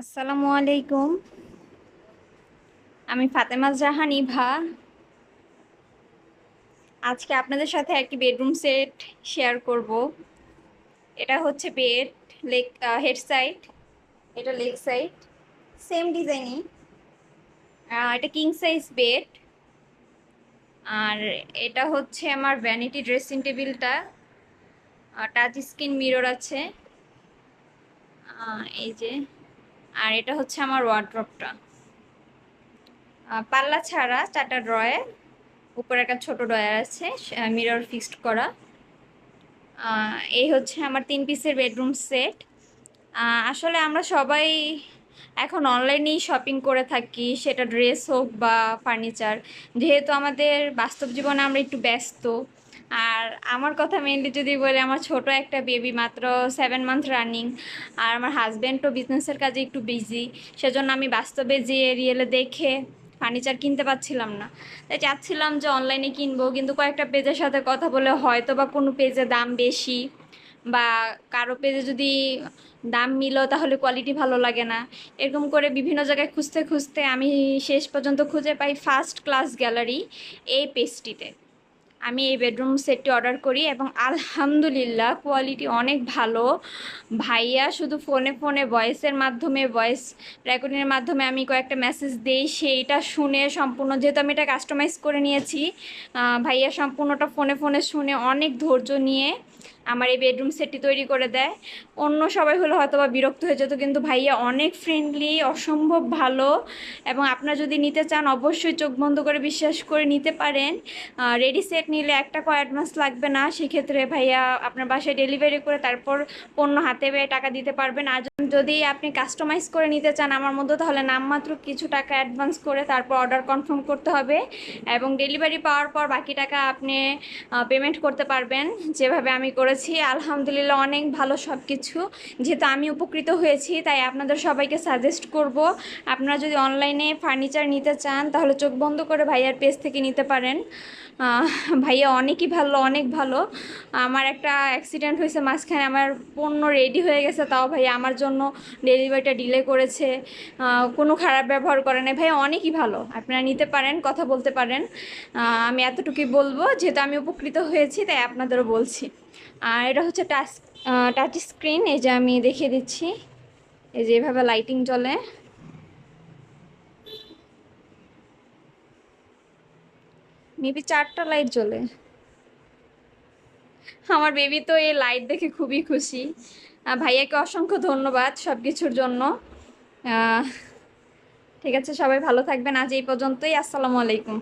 আসসালামু আলাইকুম। আমি ফাতেমা জাহান ইভা আজকে আপনাদের সাথে একটি বেডরুম সেট শেয়ার করব। এটা হচ্ছে বেড লেগ হেড সাইড এটা লেগ সাইড সেম ডিজাইনই এটা কিং সাইজ বেড আর এটা হচ্ছে আমার ভ্যানিটি ড্রেসিং টেবিলটা টাচ স্ক্রিন মিরর আছে। এই যে। আর এটা হচ্ছে আমার ওয়ার্ড্রপটা পাল্লা ছাড়া চারটা ড্রয়ার উপরে একটা ছোট ড্রয়ার আছে মিরর ফিক্সড করা। এই হচ্ছে আমার তিন পিসের বেডরুম সেট আসলে আমরা সবাই এখন অনলাইনেই শপিং করে থাকি, সেটা ড্রেস হোক বা ফার্নিচার যেহেতু আমাদের বাস্তব জীবনে আমরা একটু ব্যস্ত, আর আমার কথা মেনলি যদি বলে, আমার ছোট একটা বেবি মাত্র সেভেন মান্থ রানিং আর আমার হাজব্যান্ডও বিজনেসের কাজে একটু বিজি সেজন্য আমি বাস্তবে যে রিয়েলে দেখে ফার্নিচার কিনতে পারছিলাম না। তাই চাচ্ছিলাম যে অনলাইনে কিনবো, কিন্তু কয়েকটা পেজের সাথে কথা বলে হয়তো বা কোনো পেজে দাম বেশি। বা কারও পেজে যদি দাম মিলো তাহলে কোয়ালিটি ভালো লাগে না। এরকম করে বিভিন্ন জায়গায় খুঁজতে খুঁজতে আমি শেষ পর্যন্ত খুঁজে পাই ফার্স্ট ক্লাস গ্যালারি এই পেজটিতে। আমি এই বেডরুম সেটটি অর্ডার করি এবং আলহামদুলিল্লাহ কোয়ালিটি অনেক ভালো। ভাইয়া শুধু ফোনে ফোনে ভয়েসের মাধ্যমে ভয়েস রেকর্ডিংয়ের মাধ্যমে আমি কয়েকটা মেসেজ দেই, সেইটা শুনে সম্পূর্ণ যেহেতু আমি এটা কাস্টমাইজ করে নিয়েছি ভাইয়া সম্পূর্ণটা ফোনে ফোনে শুনে অনেক ধৈর্য নিয়ে আমার এই বেডরুম সেটটি তৈরি করে দেয়। অন্য সবাই হলে হয়তো বা বিরক্ত হয়ে যেত, কিন্তু ভাইয়া অনেক ফ্রেন্ডলি অসম্ভব ভালো এবং আপনারা যদি নিতে চান অবশ্যই চোখ বন্ধ করে বিশ্বাস করে নিতে পারেন। রেডি সেট নিলে একটা কয় অ্যাডভান্স লাগবে না, সেক্ষেত্রে ভাইয়া আপনার বাসায় ডেলিভারি করে তারপর পণ্য হাতে পেয়ে টাকা দিতে পারবেন। আর যদি আপনি কাস্টমাইজ করে নিতে চান আমার মধ্যে, তাহলে নামমাত্র কিছু টাকা অ্যাডভান্স করে তারপর অর্ডার কনফার্ম করতে হবে এবং ডেলিভারি পাওয়ার পর বাকি টাকা আপনি পেমেন্ট করতে পারবেন। যেভাবে আমি করেছি। আলহামদুলিল্লাহ অনেক ভালো সব কিছু যেহেতু আমি উপকৃত হয়েছি, তাই আপনাদের সবাইকে সাজেস্ট করব, আপনারা যদি অনলাইনে ফার্নিচার নিতে চান, তাহলে চোখ বন্ধ করে ভাইয়ার পেজ থেকে নিতে পারেন। ভাইয়া অনেকই ভালো, অনেক ভালো। আমার একটা অ্যাক্সিডেন্ট হয়েছে, মাঝখানে আমার পণ্য রেডি হয়ে গেছে, তাও ভাইয়া আমার জন্য ডেলিভারিটা ডিলে করেছে। কোনো খারাপ ব্যবহার করে নাই। ভাইয়া অনেকই ভালো। আপনারা নিতে পারেন, কথা বলতে পারেন। আমি এতটুকুই বলব, যেহেতু আমি উপকৃত হয়েছি, তাই আপনাদেরও বলছি। আর এটা হচ্ছে টাচ টাচ স্ক্রিন এই যে আমি দেখিয়ে দিচ্ছি। এই যে এভাবে লাইটিং জ্বলে মেবি চারটা লাইট জ্বলে। আমার বেবি তো এই লাইট দেখে খুবই খুশি। ভাইয়াকে অসংখ্য ধন্যবাদ সব কিছুর জন্য ঠিক আছে, সবাই ভালো থাকবেন। আজ এই পর্যন্তই। আসসালামু আলাইকুম।